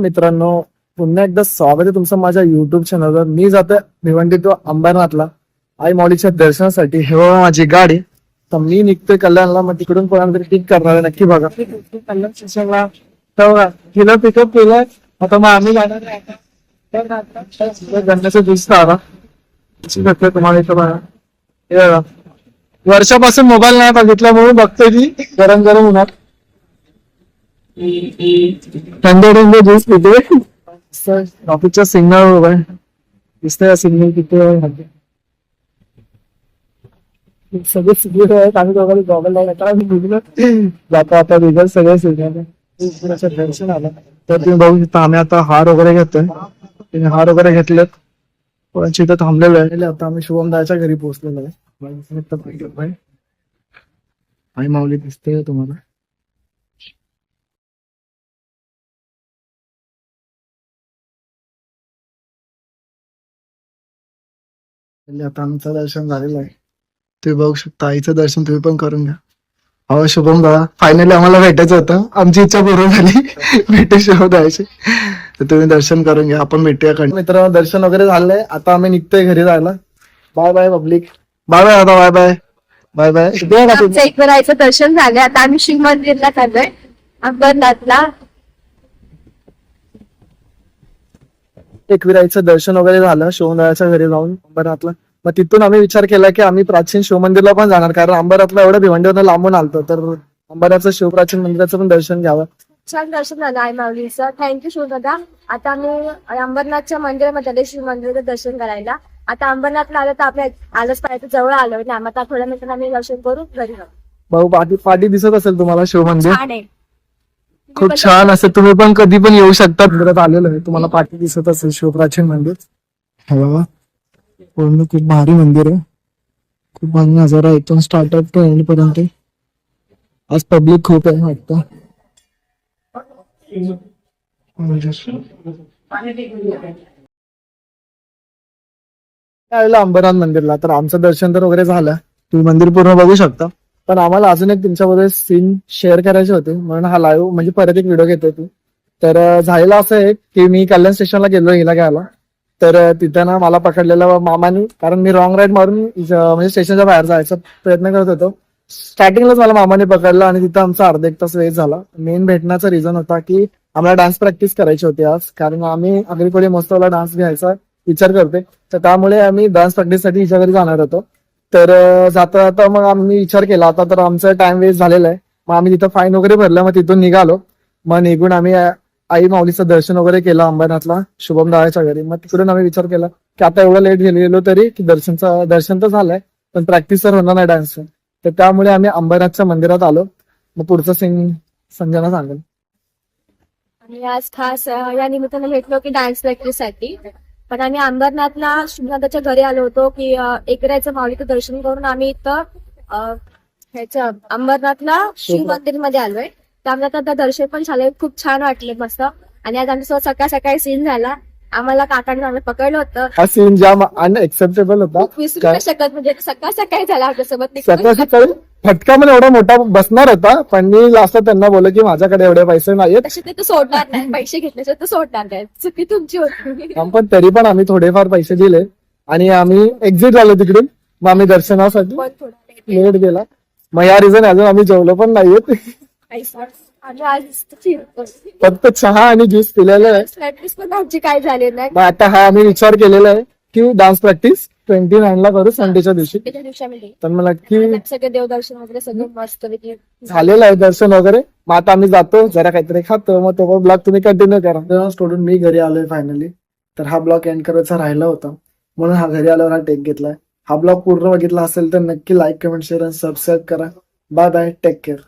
मित्रांनो पुन्हा एकदा स्वागत आहे तुमचं माझ्या युट्यूब चॅनलवर मी जातोय भिवंडी टू अंबरनाथला. आई माऊलीच्या दर्शनासाठी. हे बघा माझी गाडी. तर मी निघतोय कल्याणला. मग तिकडून कोणाला पिक करणार आहे नक्की बघा. कल्याण स्टेशनला तर पिकअप केलंय. आता मग आम्ही जाणार आहे तर दिसत आला. तुम्हाला इथं बघा. हे बघा. वर्षापासून मोबाईल नाही बघितला म्हणून बघतोय ती गरम गरम उन्हात. थंड थंड ज्यूस पिते ऑफिसच्या सिग्नल उभा आहे दिसतंय सिग्नल किती. सगळे सिग्नल आहेत आम्ही दोघांनी गॉगल आम्ही निघलो जातो आता रिझल्ट सगळे सिग्नल दर्शन आलं तर तुम्ही बघू शकता आम्ही आता हार वगैरे घेतोय तिने हार वगैरे घेतलेत कोणाची इथं थांबलेलो आहे आता आम्ही शुभम दाच्या घरी पोहोचलेलो आहे आई माऊली दिसते तुम्हाला म्हणजे आता आमचं दर्शन झालेलं आहे. तुम्ही बघू शकता आईचं दर्शन तुम्ही पण करून घ्या. हो शुभम दादा फायनली आम्हाला भेटायचं होतं. आमची इच्छा पूर्ण झाली. भेटू दादाची तर तुम्ही दर्शन करून घ्या. आपण भेटूया मित्रांनो दर्शन वगैरे झालंय. आता आम्ही निघतोय घरी जायला. Bye bye public bye bye आता बाय बाय बाय बाय? आमचं दर्शन झालं आता आम्ही शिव मंदिरला चाललोय. अंबरनाथला. एकविराईचं दर्शन वगैरे झालं शिवमंदिराच्या घरी जाऊन अंबरनाथला. मग तिथून आम्ही विचार केला की आम्ही प्राचीन शिवमंदिरला पण जाणार कारण अंबरनाथला एवढं भिवंडीवरून लांबून आलतो तर अंबरनाथचं शिवप्राचीन मंदिराचं पण दर्शन घ्यावं. छान दर्शन झालं आई माऊलीचं. थँक्यू शिव दादा आता आम्ही अंबरनाथच्या मंदिरामध्ये आले शिव मंदिराचं दर्शन करायला. आता अंबरनाथला आलं तर आपल्या आलंच पाहिजे जवळ आलोय ना मग आता थोड्या मिनिटांनी आम्ही दर्शन करू घरी जाऊ. भाऊ पाठी पाठी दिसत असेल तुम्हाला शिवमंदिर? छान आहे. खूप छान असेल तुम्ही पण कधी पण येऊ शकता. मंदिरात आलेलो आहे. तुम्हाला पाठी दिसत असेल शिवप्राचीन मंदिर. हे बघा पूर्ण खूप भारी मंदिर आहे. खूप भारी नजारा आहे. इथून स्टार्टअप टू एंड पर्यंत आज पब्लिक खूप आहे वाटतं. आलेलो अंबरनाथ मंदिरला? तर आमचं दर्शन तर वगैरे झालं. तुम्ही मंदिर पूर्ण बघू शकता. पण आम्हाला अजून एक तुमच्याबरोबर सीन शेअर करायचे होते. म्हणून हा लाईव्ह म्हणजे परत एक व्हिडिओ घेतो तू. तर अं, झालेलं असं आहे की मी कल्याण स्टेशनला गेलो हिला घ्यायला. तर तिथं ना मला पकडलेलं मामानी कारण मी रॉंग राईड मारून म्हणजे स्टेशनच्या बाहेर जायचा प्रयत्न करत होतो. स्टार्टिंगलाच मला मामाने पकडलं आणि तिथं आमचा अर्धा एक तास वेळ झाला. मेन भेटण्याचा रिझन होता की आम्हाला डान्स प्रॅक्टिस करायची होती आज. कारण आम्ही अग्रिकोडी मस्तवाला डान्स घ्यायचा विचार करते तर त्यामुळे आम्ही डान्स प्रॅक्टिससाठी हिच्या घरी जाणार होतो. तर जाता जाता मग आम्ही विचार केला. आता तर आमचा टाइम वेस्ट झालेला आहे. मग आम्ही तिथं फाईन वगैरे भरलं. मग तिथून निघालो. मग निघून आम्ही आई माऊलीचं दर्शन वगैरे केलं अंबरनाथला शुभम दाळ्याच्या घरी. मग तिकडून आम्ही विचार केला की आता एवढं लेट गेलेलो तरी की दर्शनचा दर्शन तर झालंय पण प्रॅक्टिस तर होणार नाही डान्सचं तर त्यामुळे आम्ही अंबरनाथच्या मंदिरात आलो. मग पुढचं सिंग संजना सांगेल. आणि आज खास या निमित्तानं भेटलो की डान्स प्रॅक्टिससाठी. पण आम्ही अंबरनाथला शिवनाथाच्या घरी आलो होतो की एकरायचं माऊलीचं दर्शन करून आम्ही इथं अं, ह्याचं अंबरनाथला शिव मंदिरमध्ये आलोय. त्यामुळे आता दर्शन पण झाले. खूप छान वाटले मस्त. आणि आज आमच्यासोबत सकाळ सकाळी सीन झाला. आम्हाला काकाने आम्हाला पकडलं होतं. हा सीन जाम अनएक्सेप्टेबल होता. विसरू नाही शकत म्हणजे सकाळ सकाळी झाला आमच्यासोबत. सकाळ सकाळी फटका पण एवढा मोठा बसणार होता पण मी लास्ट त्यांना बोललो की माझ्याकडे एवढे पैसे नाहीयेत. तसे ते तर सोडणार नाही. पैसे घेतल्याशिवाय तर सोडणार नाही. चुकी तुमची होती. आम- पण तरी पण आम्ही थोडेफार पैसे दिले आणि आम्ही एक्झिट झालो तिकडून. मग आम्ही दर्शनासाठी पण थोडा लेट गेला. मग या रिझन अजून आम्ही जेवलो पण नाहीयेत. पैसा. आणि आज फिरतो फक्त चहा आणि ज्यूस पिलेलं आहे. प्रॅक्टिस पण आमची काय झाली नाही. मग आता हा आम्ही विचार केलेला आहे की डान्स प्रॅक्टिस ट्वेंटी नाईन ला करू संडेच्या दिवशी. त्याच्या दिवशी आम्ही गेलो. तर मला की सगळे देवदर्शन वगैरे सगळं मस्त झालेलं आहे दर्शन वगैरे. मग आता आम्ही जातो जरा काहीतरी खातो मग तो ब्लॉग तुम्ही कंटिन्यू करा. सोडून मी घरी आलोय फायनली तर हा ब्लॉग एंड करायचा राहिला होता. म्हणून हा घरी आल्यावर हा टेक घेतलाय. हा ब्लॉग पूर्ण बघितला असेल तर नक्की लाईक कमेंट शेअर आणि सबस्क्राईब करा. Bye bye take care